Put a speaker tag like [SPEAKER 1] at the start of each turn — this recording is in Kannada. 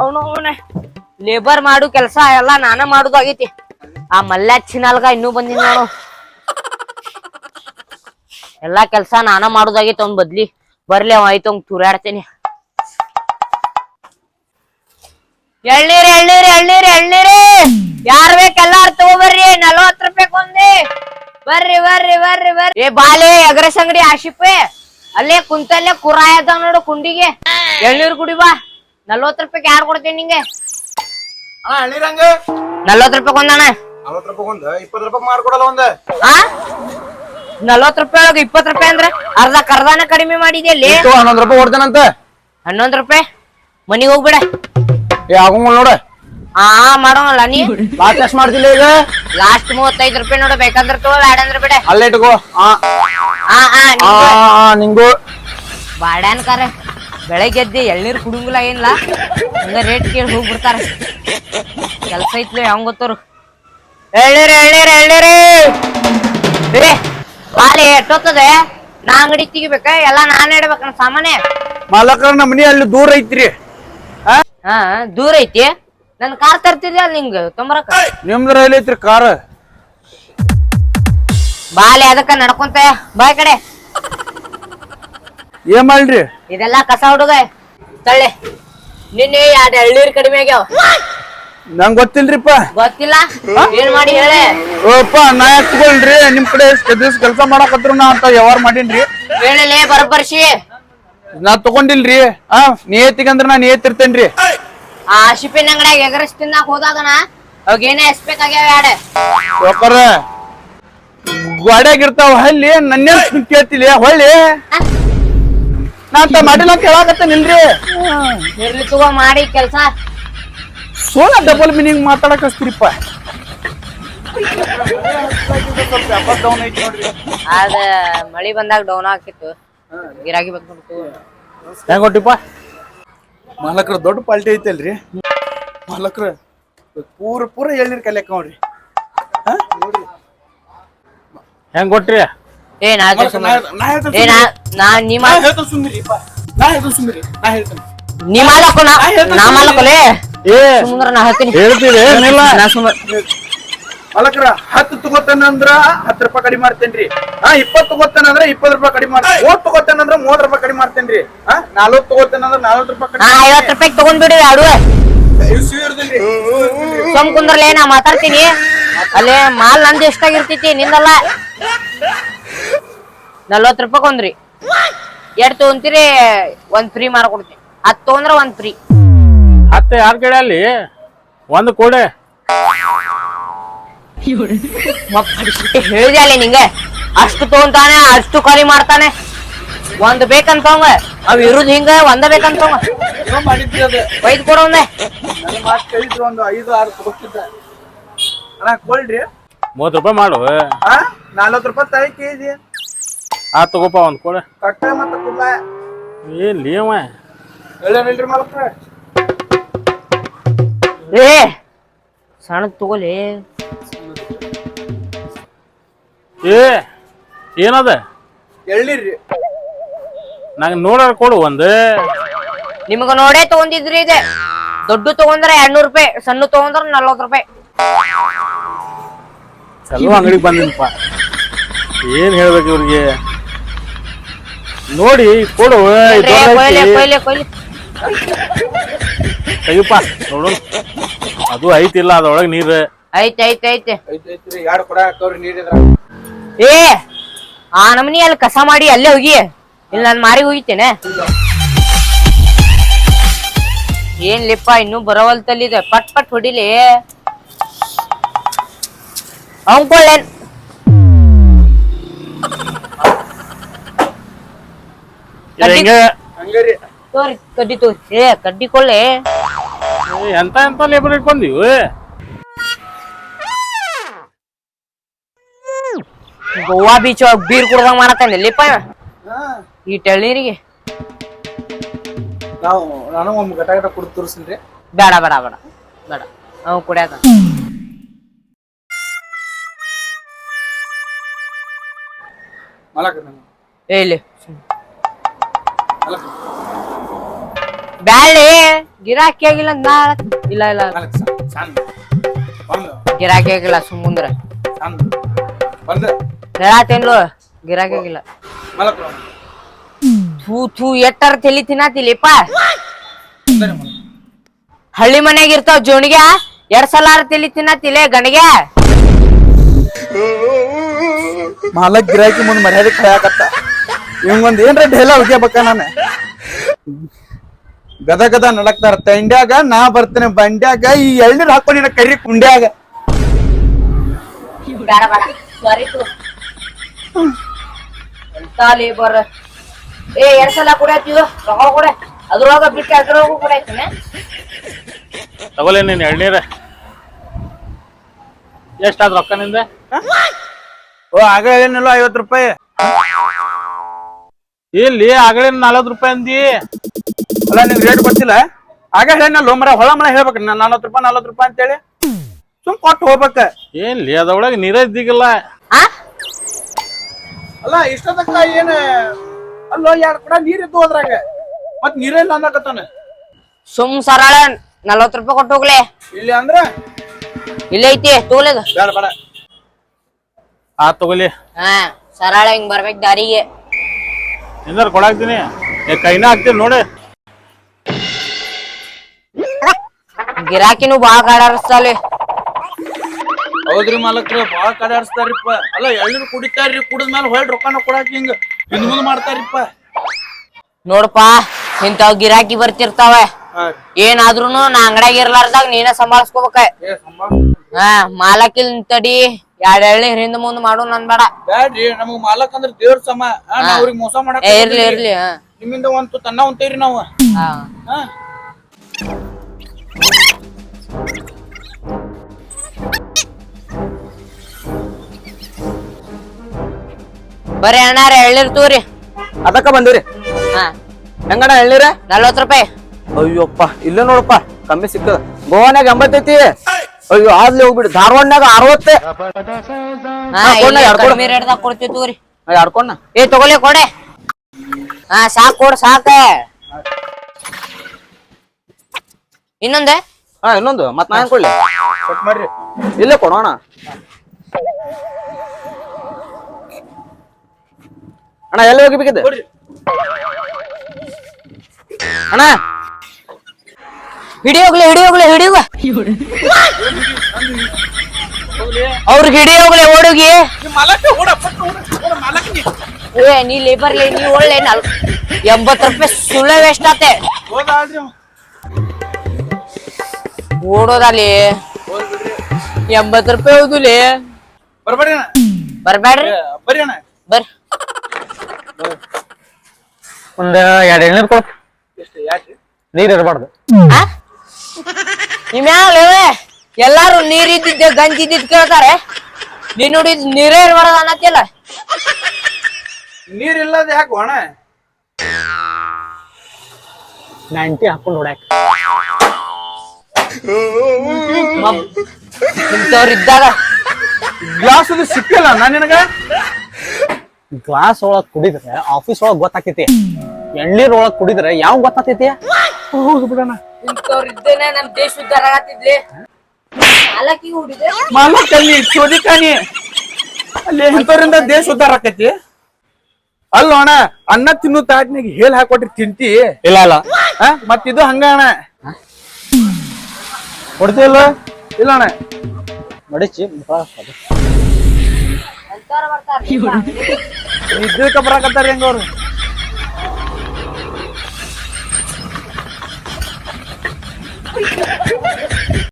[SPEAKER 1] ಅವನು ಅವನ ಲೇಬರ್ ಮಾಡು ಕೆಲಸ, ಎಲ್ಲ ನಾನ ಮಾಡುದಾಗೈತಿ ಆ ಮಲ್ಲಾಚಿನಲ್ಗ ಇನ್ನೂ ಬಂದಿನ ನೋಡು. ಎಲ್ಲಾ ಕೆಲಸ ನಾನ ಮಾಡುದಾಗೈತಿ ಅವ್ನ್ ಬದ್ಲಿ. ಬರ್ಲಿ ಅವ, ಆಯ್ತು ಅವ್ನ್ ತುರಾಡ್ತೇನಿ. ಎಳ್ನೀರ್ ಎಳ್ನೀರ್ ಎಳ್ನೀರ್, ಎಳ್ನೀರಿ. ಯಾರ್ ಬೇಕೆಲ್ಲಾರು ತಗೋಬರ್ರಿ ನಲ್ವತ್ ರೂಪಾಯಿ ಒಂದಿ. ಬರ್ರಿ ಬರ್ರಿ ಬರ್ರಿ ಬರ್ರಿ. ಏ ಬಾಲೆ ಅಗ್ರಸ್ ಅಂಗಡಿ ಆಶಿಪೆ ಅಲ್ಲೇ ಕುಂತಲ್ಲೇ ಕುರಾಯ ಅದಾವ್ ನೋಡು ಕುಂಡಿಗೆ. ಎಳ್ನೀರ್ ಕುಡಿ ಬಾ. ನಲ್ವತ್ ರೂಪಾಯಿ ಯಾರು ಕೊಡ್ತೀನಿ ನಿಂಗೆ?
[SPEAKER 2] ಅಣ್ಣ ಎಳ್ನೀರಂಗ
[SPEAKER 1] ನಲ್ವತ್ ರೂಪಾಯಿ ಒಂದಣ್ಣ
[SPEAKER 2] ನಲ್ವತ್ತು ರೂಪಾಯಿ ಒಂದ್? ರೂಪಾಯಿ ಮಾಡ್ಕೊಡಲ್ಲ ಒಂದ್?
[SPEAKER 1] ಆ? ನಲ್ವತ್ ರೂಪಾಯಿ ಒಳಗ ಇಪ್ಪತ್ ರೂಪಾಯಿ ಅಂದ್ರೆ ಅರ್ಧ ಕರ್ದಾನ ಕಡಿಮೆ ಮಾಡಿದೆ
[SPEAKER 2] ಇಲ್ಲಿ ಹನ್ನೊಂದ್ ರೂಪಾಯಿ ಕೊಡ್ತೇನಂತ
[SPEAKER 1] ಹನ್ನೊಂದ್ ರೂಪಾಯಿ? ಮನಿಗ್ ಹೋಗ್ಬಿಡ.
[SPEAKER 2] ಏ ಆಗಂಗ್ ನೋಡ.
[SPEAKER 1] ಆ ಮಾಡೋಲ್ಲ ನೀ?
[SPEAKER 2] ಲಾಸ್ಟ್ ಎಷ್ಟು ಮಾಡ್ತಿಲ್ಲ ಈಗ?
[SPEAKER 1] ಲಾಸ್ಟ್ ಮೂವತ್ತೈದು ರೂಪಾಯಿ ನೋಡು ಬೇಕಂದ್ರೆ ತಗೋ ಬ್ಯಾಡ ಅಂದ್ರೆ ಬಿಡ.
[SPEAKER 2] ಅಲ್ಲೇ ಇಟ್ಕೋ. ಆ.
[SPEAKER 1] ಆ ಆ
[SPEAKER 2] ಆ,
[SPEAKER 1] ನಿಂಗು.
[SPEAKER 2] ಆ, ನಿಂಗು.
[SPEAKER 1] ಬಾಡ್ಯಾನ್ ಕಾರ. ಬೆಳಗ್ಗೆ ಎಳ್ನೀರು ಎಳ್ನೀರ್ ಕುಡುಂಗಿಲ್ಲ ಏನಿಲ್ಲ ಹಂಗ ರೇಟ್ ಕೇಳಿ ಹೋಗ್ಬಿಡ್ತಾರ. ಕೆಲ್ಸ ಐತ್ಲಿ ಹೆಂಗ್ ಗೊತ್ತವ್ರು? ಎಳ್ನೀರ್ ಎಳ್ನೀರ್ ಎಳ್ನೀರು! ಬೇರೆ ಬಾಲಿ ಎಷ್ಟೊತ್ತದೆ ನಾ ಅಂಗಡಿ ತೆಗಿಬೇಕ? ಎಲ್ಲ ನಾನ್ ಇಡ್ಬೇಕ ಸಾಮಾನ್ಯ
[SPEAKER 2] ಮಾಲಕರ ನಮ್ಮ ಮನೆ ಅಲ್ಲಿ ದೂರ ಐತ್ರಿ.
[SPEAKER 1] ಹಾ ದೂರ ಐತಿ? ನನ್ ಕಾರ್ ತರ್ತಿದ್ಯ ನಿಂಗ? ತೊಂಬರಕ
[SPEAKER 2] ನಿಮ್ದ್ರ ಎಲ್ಲಿ ಐತ್ರಿ ಕಾರ್?
[SPEAKER 1] ಬಾಲಿ ಅದಕ್ಕ ನಡ್ಕೊಂತ. ಬಾಯ್ ಕಡೆ.
[SPEAKER 2] ಏನ್ ಮಾಡ್ರಿ
[SPEAKER 1] ಇದೆಲ್ಲ ಕಸ ಹುಡುಗ. ತಳ್ಳಿ. ನಿನ್ನೆ ಎರಡು ಎಳ್ನೀರ್ ಕಡಿಮೆ ಆಗ್ಯಾವ.
[SPEAKER 2] ನಂಗ್ ಗೊತ್ತಿಲ್ರಿಪ್ಪ.
[SPEAKER 1] ಗೊತ್ತಿಲ್ಲ? ಏನ್ ಮಾಡಿ ಹೇಳೆ?
[SPEAKER 2] ಓಪ್ಪ ನಾ ಎತ್ಕೊಳ್ರಿ. ನಿಮ್ ಕಡೆ ದಿವ್ಸ ಕೆಲಸ ಮಾಡಕತ್ರ ನಾ ಅಂತ ವ್ಯವಹಾರ ಮಾಡೀನ್ರಿ.
[SPEAKER 1] ಹೇಳಲೇ ಬರಬರ್ಸಿ
[SPEAKER 2] ನಾ ತಗೊಂಡಿಲ್ರಿ. ಆ ನಿಯತಿಗೆ ಅಂದ್ರ ನಾ ನಿಯತಿರ್ತೇನ್ರಿ
[SPEAKER 1] ಆ ಶಿಪಿನ ಅಂಗಡಿಯಾಗ ಎಗರಸ್ ತಿನ್ನಾಕ ಹೋದಾಗನ ಅವಾಗ ಏನೇ ಎಸ್ಬೇಕಾಗ್ಯಾವ ಯಾಡ.
[SPEAKER 2] ಯಾಕರ ಗೋಡ್ಯಾಗ ಇರ್ತಾವ ಹಳ್ಳಿ ನನ್ನ ಕೇಳ್ತಿಲ್ಲ ಹೊಳ್ಳಿ. ನಾ ಅಂತ ಮಾಡಿಲ್ಲ ಅಂತ ಹೇಳಾಕತ್ತೆ ನಿಲ್ರಿ.
[SPEAKER 1] ಇರ್ಲಿ ತಗೋ ಮಾಡಿ ಕೆಲಸ.
[SPEAKER 2] ಸೋಳ ಡಬಲ್ ಮೀನಿಂಗ್ ಮಾತಾಡಕ್ ಹಚ್ತೀರಿಪ್ಪ
[SPEAKER 1] ಅದ ಮಳಿ ಬಂದಾಗ ಡೌನ್ ಆಕಿತ್ತು ಗಿರಾಕಿ ಬಂದ್ಬಿಡ್ತು.
[SPEAKER 2] ಹೆಂಗ್ ಕೊಟ್ಟಿಪ್ಪ ಮಾಲಕ್ರ ದೊಡ್ಡ ಪಾಲ್ಟಿ ಐತಲ್ರಿ. ಮಾಲಕ್ರ ಪೂರ ಪೂರ ಹೇಳಿರ್ ಕಲಿಯಕ್ ನೋಡ್ರಿ ಹೆಂಗ್ ಕೊಟ್ರಿ
[SPEAKER 1] ಏ ನಾ
[SPEAKER 2] ನಾ ನಾ ಹೇಳ್ತೇನ್
[SPEAKER 1] ಏ ನಾ ನಾ ನೀ
[SPEAKER 2] ನಾ
[SPEAKER 1] ಮಾಡ
[SPEAKER 2] ನಾ ಹೇಳ್ತೇನ್ ಸುಮ್ನಿರಿ. ನಾ ಹೇಳ್ತೇನ್.
[SPEAKER 1] ನೀ ಮಾಡಕ್ಕೋ ನಾ ನಾ ಮಾಡಕ್ಕಲೇ
[SPEAKER 2] ಏ
[SPEAKER 1] ಸುಮ್ಮಂದ್ರ ನಾ ಹೇಳ್ತೀನಿ
[SPEAKER 2] ಹೇಳ್ತೀರಿ ಏನಿಲ್ಲ
[SPEAKER 1] ನಾ ಸುಮ್ಮ
[SPEAKER 2] ಮಾಲಕ್ರ ಹತ್ತು ತಗೋತೇನಂದ್ರ ಹತ್ತು ರೂಪಾಯಿ ಕಡಿಮೆ ಮಾಡ್ತೇನ್ರಿ. ಹಾ ಇಪ್ಪತ್ತು ತಗೋತೇನಂದ್ರ ಇಪ್ಪತ್ತು ರೂಪಾಯಿ ಕಡಿಮೆ ಮಾಡ್ತೇನೆ ಮೂವತ್ತು ತಗೋತೇನಂದ್ರ ಮೂವತ್ತು ರೂಪಾಯಿ ಕಡಿಮೆ ಮಾಡ್ತೇನ್ರಿ. ಹಾ ನಲ್ವತ್ತು ತಗೋತೇನಂದ್ರ ನಲ್ವತ್ತು ರೂಪಾಯಿ
[SPEAKER 1] ಹಾ
[SPEAKER 2] ಕಡಿಮೆ
[SPEAKER 1] ಐವತ್ ರೂಪಾಯಿ ತಗೊಂಡ್ಬಿಡಿ
[SPEAKER 2] ಸಿಹಿರ್ದಿಲ್ರಿ.
[SPEAKER 1] ಸುಮ್ ಕುಂದ್ರಲೇ ನಾ ಮಾತಾಡ್ತೀನಿ. ಅಲ್ಲೇ ಮಾಲ್ ನಂದು ಎಷ್ಟಾಗಿರ್ತೈತಿ ನಿಂದಲ್ಲ. ನಲ್ವತ್ ರೂಪಾಯಿ ಒಂದ್ರಿ ಎರಡ್ ತೊಗೊಂತೀರಿ? ಒಂದ್ ಫ್ರೀ ಮಾಡ್ಕೊಡ್ತೀನಿ. ಹತ್ ತಗೊಂಡ್ರ ಒಂದ್ ಫ್ರೀ
[SPEAKER 3] ಹತ್ತು ಯಾರ ಕಡೆ ಅಲ್ಲಿ ಒಂದು ಕೊಡೆ.
[SPEAKER 1] ಹೇಳಿದೆ ಅಲ್ಲಿ ನಿಂಗೆ. ಅಷ್ಟು ತಗೊಂತಾನೆ ಅಷ್ಟು ಖಾಲಿ ಮಾಡ್ತಾನೆ. ಒಂದ್ ಬೇಕಂತವಂಗ ಅವ್ ಇರುದ್ ಹಿಂಗ ಒಂದ ಬೇಕಂತವಂಗ
[SPEAKER 2] ಅದು ನನ್ನ ಮಾತು ಕೇಳಿದ್ರು ಒಂದು ಐದು ಆರು ಅಣ್ಣ ಕೊಳ್ರಿ
[SPEAKER 3] ಮೂವತ್ತು ರೂಪಾಯಿ ಮಾಡು.
[SPEAKER 2] ನಲ್ವತ್ತು ರೂಪಾಯಿ ತಾಯಿ ಕೆಜಿ
[SPEAKER 3] ಆ ತಗೋಪ ಒಂದು ಕೊಡ.
[SPEAKER 2] ಕಟ್ಟ ಮತ್ತೆ ಕುಲ್ಲ
[SPEAKER 3] ಏನ್ ಲೇವ
[SPEAKER 2] ಹೇಳೇನಿಲ್ರಿ ಮಾಲಕ್ರ.
[SPEAKER 1] ಏ ಸಣ್ಣ ತಗೋಲಿ.
[SPEAKER 3] ಏ ಏನದ?
[SPEAKER 2] ಎಳ್ಳಿರಿ
[SPEAKER 3] ನಂಗೆ ನೋಡಾರ ಕೊಡು ಒಂದು.
[SPEAKER 1] ನಿಮ್ಗ ನೋಡೇ ತಗೊಂಡಿದ್ರಿ ಇದೆ. ದೊಡ್ಡ ತಗೊಂಡ್ರೆ ಎರಡ್ನೂರ್ ರೂಪಾಯಿ ಸಣ್ಣ ತಗೊಂಡ್ರ ನಲ್ವತ್ ರೂಪಾಯಿ.
[SPEAKER 3] ಚಲೋ ಅಂಗಡಿಗೆ ಬಂದಿನಪ್ಪ. ಏನ್ ಹೇಳ್ಬೇಕು ಇವ್ರಿಗೆ? ನೋಡಿ ಕೊಡು ಅಯ್ಯಪ್ಪ ನೋಡು. ಅದು ಐತಿಲ್ಲ ಅದ್ರೊಳಗೆ ನೀರು.
[SPEAKER 1] ಐತೆ ಐತೆ ಐತೆ. ಏ ಆ ನಮ್ನಿ ಅಲ್ಲಿ ಕಸ ಮಾಡಿ ಅಲ್ಲೇ ಹೋಗಿ. ಇಲ್ಲಿ ನಾನು ಮಾರಿ ಹೋಗಿತ್ತೇನೆ. ಏನ್ ಲಿಪ್ಪ ಇನ್ನೂ ಬರವಲ್ತಲ್ಲಿದೆ. ಪಟ್ ಪಟ್ ಹೊಡಿಲಿ. ಅಂಕೊಳ್ಳೇನ್
[SPEAKER 3] ಇದು ಹಿಂಗೆ?
[SPEAKER 2] ಹಂಗಾರಿ
[SPEAKER 1] ತೋರಿ ಕಡ್ಡಿ ತೋರಿ. ಏ ಕಡ್ಡಿ ಕೊಳ್ಳೆ
[SPEAKER 3] ಏ, ಎಂತ ಎಂತ ಲೇಬರ್ ಇಟ್ಕೊಂಡೀವಿ?
[SPEAKER 1] ಗೋವಾ ಬೀಚ್ ಒಳಗ್ ಬೀರ್ ಕುಡ್ದಂಗ್ ಮಾಡತ್ತಾನೆ ಲಿಪ್ಪ. ಈ ಟೆಳ್ನೀರಿಗೆ
[SPEAKER 2] ನಾವು ನಾನು ಒಮ್ಮೆ ಗಟ ಗಟ ಕುಡ್ದು ತೋರಿಸ್ತೀನಿ
[SPEAKER 1] ಬೇಡ ಬೇಡ ಬೇಡ ಬೇಡ. ಅವ್ ಕುಡಿಯಾಕ. ಏ ಇಲ್ಲಿ. ಬ್ಯಾಳಿ ಗಿರಾಕಿ ಆಗಿಲ್ಲ ಅಂದ್ ನಾ ಇಲ್ಲ ಇಲ್ಲ. ಗಿರಾಕಿ ಆಗಿಲ್ಲ ಸುಮ್ಮಂದ್ರ. ಹೇಳತ್ತೇನ್ಲು ಗಿರಾಕಿ ಆಗಿಲ್ಲ.
[SPEAKER 2] ತೂ
[SPEAKER 1] ಥೂ ಥೂ ಎಟ್ಟರ ತಲಿ ತಿನ್ನತಿಲಿಪ್ಪ? ಹಳ್ಳಿ ಮನೆಗೆ ಇರ್ತಾವ ಜೋಣಿಗೆ ಎರಡ್ ಸಲ ತಲಿ ತಿನ್ನತಿಲೆ ಗಣಿಗೆ?
[SPEAKER 2] ಮಾಲಕ್ ಗಿರಾಕಿ ಮುಂದ್ ಮರ್ಯಾದೆ ಕಳ್ಯಾಕತ್ತ. ಇವಂಗೊಂದ್ ಏನ್ರ ಢೇಲ ಒಗ್ಯಬೇಕ ನಾನು? ಗದ ಗದ ನಡಕ್ತಾರ ತಂಡ್ಯಾಗ ನಾ ಬರ್ತೇನೆ ಬಂಡ್ಯಾಗ ಈ ಎಳ್ನೀರ್ ಹಾಕೊಂಡಿನ ಕರಿ ಕುಂಡ್ಯಾಗ.
[SPEAKER 1] ಬೇಡ ಬೇಡ. ಸಾರಿ ಎಂತ ಲೇಬರ್ ಏ ಎರಡ್ ಸಲ ಕುಡಿಯತ್ತೀವ ರೊಕ್ಕ ಕೊಡೆ. ಅದ್ರೊಳಗ ಬಿಟ್ಟು ಅದ್ರೊಳಗ ಕುಡಿಯತ್ತೀನಿ
[SPEAKER 3] ತಗೊಲೆ ನೀನ್ ಎಳ್ನೀರ. ಎಷ್ಟಾದ್ ರೊಕ್ಕ ನಿಂದ?
[SPEAKER 2] ಓ ಆಗ ಏನಿಲ್ಲ ಐವತ್ ರೂಪಾಯಿ.
[SPEAKER 3] ಇಲ್ಲಿ ಆಗಲೇ ನಲವತ್ತು ರೂಪಾಯಿ ಅಂದಿ.
[SPEAKER 2] ಅಲ್ಲ ನಿಂಗ್ ರೇಟ್ ಗೊತ್ತಿಲ್ಲ? ಆಗ ಹೇಳ ಮರ ಹೊಳ ಮಳ ಹೇಳ್ಬೇಕು. ನಾ ನಲ್ವತ್ ರೂಪಾಯಿ ನಲ್ವತ್ ರೂಪಾಯಿ ಅಂತೇಳಿ. ಸುಮ್ ಕೊಟ್ಟು ಹೋಗ್ಬೇಕ.
[SPEAKER 3] ಏನ್ಲಿ ಅದ್ರೊಳಗೆ ನೀರ ಇದ್ದಿಗಿಲ್ಲ.
[SPEAKER 1] ಆ?
[SPEAKER 2] ಅಲ್ಲ ಇಷ್ಟದಕ್ಕ ಏನ್ ಅಲ್ಲೋ ಎರಡ್ ಕೂಡ ನೀರ್ ಇದ್ದು ಅದ್ರಾಗ. ಮತ್ ನೀರೇ ಇಲ್ಲ ಅನ್ನಕತ್ತಾನೆ.
[SPEAKER 1] ಸುಮ್ ಸರಳ ನಲ್ವತ್ ರೂಪಾಯಿ ಕೊಟ್ಟು ಹೋಗ್ಲೆ.
[SPEAKER 2] ಇಲ್ಲಿ ಅಂದ್ರ?
[SPEAKER 1] ಇಲ್ಲೇ ಐತಿ ತೋಲೆದ
[SPEAKER 2] ಬೇಡ ಬೇಡ.
[SPEAKER 3] ಆ ತಗೊಲಿ
[SPEAKER 1] ಹಾ ಸರಳ ಹಿಂಗ್ ಬರ್ಬೇಕ್ ದಾರಿಗೆ.
[SPEAKER 3] ನಿಂದ್ರ ಕೊಡಾಕ್ತೀನಿ? ಕೈನ ಹಾಕ್ತೀನಿ ನೋಡಿ.
[SPEAKER 1] ಗಿರಾಕಿನೂ ಬಾಳ ಕಾಡಾರಿಸ್ತಾಲೆ
[SPEAKER 2] ಹೌದ್ರಿ ಮಾಲಕ್ರ ಬಾಳ ಕಾಡಾಡಿಸ್ತಾರಿಪ್ಪ. ಅಲ್ಲ ಎಳ್ನೀರ್ ಕುಡಿತಾರ್ರಿ ಕುಡಿದ ಮೇಲೆ ಹೊಳ್ ರೊಕ್ಕನ ಕೊಡಾಕ ಹಿಂಗ ಹಿಂದ್ ಮುಂದ್ ಮಾಡ್ತಾರಿಪ್ಪ.
[SPEAKER 1] ನೋಡಪ್ಪ ಇಂತಾವ್ ಗಿರಾಕಿ ಬರ್ತಿರ್ತಾವ. ಏನಾದ್ರೂನು ನಾ ಅಂಗಡಿಯಾಗ ಇರ್ಲಾರ್ದಾಗ ನೀನ ಸಂಭಾಳಿಸ್ಕೋಬೇಕ. ಹಾ ಮಾಲಕಿಲ್ ತಡಿ. ಎರಡ್ ಹಿಂದ ಹಿಂದ್ ಮುಂದ್ ಮಾಡೋಣ ನನ್ ಬೇಡ.
[SPEAKER 2] ಬ್ಯಾಡ್ರಿ ನಮಗ್ ಮಾಲಕ್ ಅಂದ್ರ ದೇವ್ರ ಸಮ. ಆ, ನಾವ್ ಅವ್ರಿಗೆ ಮೋಸ ಮಾಡಕ್
[SPEAKER 1] ಏ ಇರ್ಲಿ ಇರ್ಲಿ ಹಾ.
[SPEAKER 2] ನಿಮ್ಮಿಂದ ಒಂದ್ ತನ್ನ ಉಂತೇರಿ ನಾವು.
[SPEAKER 1] ಹಾ.
[SPEAKER 2] ಹಾ.
[SPEAKER 1] ಬರೀ ಅಣ್ಣಾರ ಎಳ್ಳಿರ್ ತೂರಿ.
[SPEAKER 2] ಅದಕ್ಕ ಬಂದಿರಿ?
[SPEAKER 1] ಹಾ.
[SPEAKER 2] ಹೆಂಗಣ ಹೇಳಿರ
[SPEAKER 1] ನಲ್ವತ್ ರೂಪಾಯಿ.
[SPEAKER 2] ಅಯ್ಯಪ್ಪ ಇಲ್ಲ ನೋಡಪ್ಪ ಕಮ್ಮಿ ಸಿಕ್ಕದ ಗೋವಾನ್ಯಾಗ ಎಂಬತ್ತೈತಿ. ಅಯ್ಯೋ ಆದ್ಲಿ ಹೋಗ್ಬಿಡಿ. ಧಾರವಾಡನಾಗ ಅರವತ್ತೆ.
[SPEAKER 1] ಹಾ
[SPEAKER 2] ಕೊಡ್ನ,
[SPEAKER 1] ಇಲ್ಲಿ
[SPEAKER 2] ಎರಡ್ ಕೊಡು.
[SPEAKER 1] ಕಡಿಮೆ ರೇಟ್ದಾಗ ಕೊಡ್ತೀವಿ ತೂರಿ
[SPEAKER 2] ಆಡ್ಕೊಂಡ
[SPEAKER 1] ಏ ತಗೊಳ್ಳಿ ಕೊಡೆ. ಹಾ ಸಾಕ್ ಕೊಡ್ ಸಾಕ. ಇನ್ನೊಂದೆ?
[SPEAKER 2] ಹಾ ಇನ್ನೊಂದು. ಮತ್ ನಾ ಕೊಡ್ಲಿ. ಕೊಟ್ ಮಾಡ್ರಿ. ಇಲ್ಲೇ ಕೊಡೋಣ ಅಣ್ಣ. ಎಲ್ಲಿ ಹೋಗಿಬೇಕಿದೆ ಅಣ್ಣ.
[SPEAKER 1] ಹಿಡಿ ಹೋಗ್ಲಿ ಹಿಡಿ ಹೋಗ್ಲಿ ಹಿಡಿಯುವ. ಅವ್ರಿಗೆ ಹಿಡಿ ಹೋಗ್ಲಿ ಓಡುಗಿ ಏ ನೀ ಲೇಬರ್ ಲೇ ನೀ ಒಳ್ಳೆ ನಾಲ್ಕು ಎಂಬತ್ತು ರೂಪಾಯಿ ಸುಳ್ಳ ವೇಸ್ಟ್ ಆತೆ ಓಡೋದಲ್ಲಿ ಎಂಬತ್ ರೂಪಾಯಿ ಹೌದುಲಿ
[SPEAKER 2] ಬರ್ಬೇಡಿ ಅಣ್ಣ
[SPEAKER 1] ಬರ್ಬ್ಯಾಡ್ರಿ.
[SPEAKER 2] ಬರ್ರಿ
[SPEAKER 3] ಒಂದ್ ಎರಡ್ ಎಳ್ನೀರ್ ಕೊಡ್. ನೀರ್ ಇರಬಾರ್ದು.
[SPEAKER 1] ನಿಮ್ಯಾಲೆ ಎಲ್ಲಾರು ನೀರ್ ಇದ್ದಿದ್ದ ಗಂಜಿ ಇದ್ದಿದ್ ಕೇಳ್ತಾರೆ. ನೀನ್ ನೋಡಿ ನೀರೇ ಇರ್ಬಾರ್ದ ಅನ್ನತ್ತಿಲ್ಲ
[SPEAKER 2] ನೀರ್ ಇಲ್ಲದ ಯಾಕೆ ಒಣ?
[SPEAKER 3] ನೈಂಟಿ ಹಾಕೊಂಡು ಹೊಡ್ಯಾಕ.
[SPEAKER 1] ಇಂಥವ್ರು ಇದ್ದಾಗ
[SPEAKER 2] ಗ್ಲಾಸ್ ಅದು ಸಿಕ್ಕಿಲ್ಲ ಅಣ್ಣ ನಿನಗ?
[SPEAKER 3] ಗ್ಲಾಸ್ ಒಳಗ್ ಕುಡಿದ್ರೆ ಆಫೀಸ್ ಒಳಗ್ ಗೊತ್ತಾಕೈತಿ. ಎಳ್ನೀರ್ ಒಳಗ್ ಕುಡಿದ್ರೆ ಯಾವ ಗೊತ್ತಾಕೈತಿ ಹೋಗಿ ಬಿಡಣ
[SPEAKER 1] ಇಂಥವ್ರು ಇದ್ದೇನೆ ನಮ್ ದೇಶ ಉದ್ದಾರ ಆಗತ್ತಿದ್ಲಿ. ಮಾಲಕಿ ಹುಡಿದೆ
[SPEAKER 2] ಮಾಲಕಲ್ಲಿ ಚೋದಿಕಾನಿ ಅಲ್ಲಿ ಇಂಥವ್ರಿಂದ ದೇಶ ಉದ್ದಾರ ಆಕೈತಿ ಅಲ್ಲ ಅಣ್ಣ ಅನ್ನ ತಿನ್ನು ತಾಟ್ನಾಗ ಹೇಳ್ ಹಾಕೊಟ್ರಿ ತಿಂತಿ.
[SPEAKER 3] ಇಲ್ಲ ಅಲ್ಲ
[SPEAKER 2] ಆ? ಮತ್ ಇದು ಹಂಗ ಅಣ್ಣ.
[SPEAKER 3] ಕೊಡ್ತಿಲ್ಲ
[SPEAKER 2] ಇಲ್ಲ ಅಣ್ಣ.
[SPEAKER 3] ಮಡಿಚಿ
[SPEAKER 1] ಅಂತಾರ ಬರ್ತಾರ
[SPEAKER 2] ನಿದ್ದಕ್ಕೆ ಬರಾಕತ್ತಾರ ಹೆಂಗ ಅವ್ರು Oh my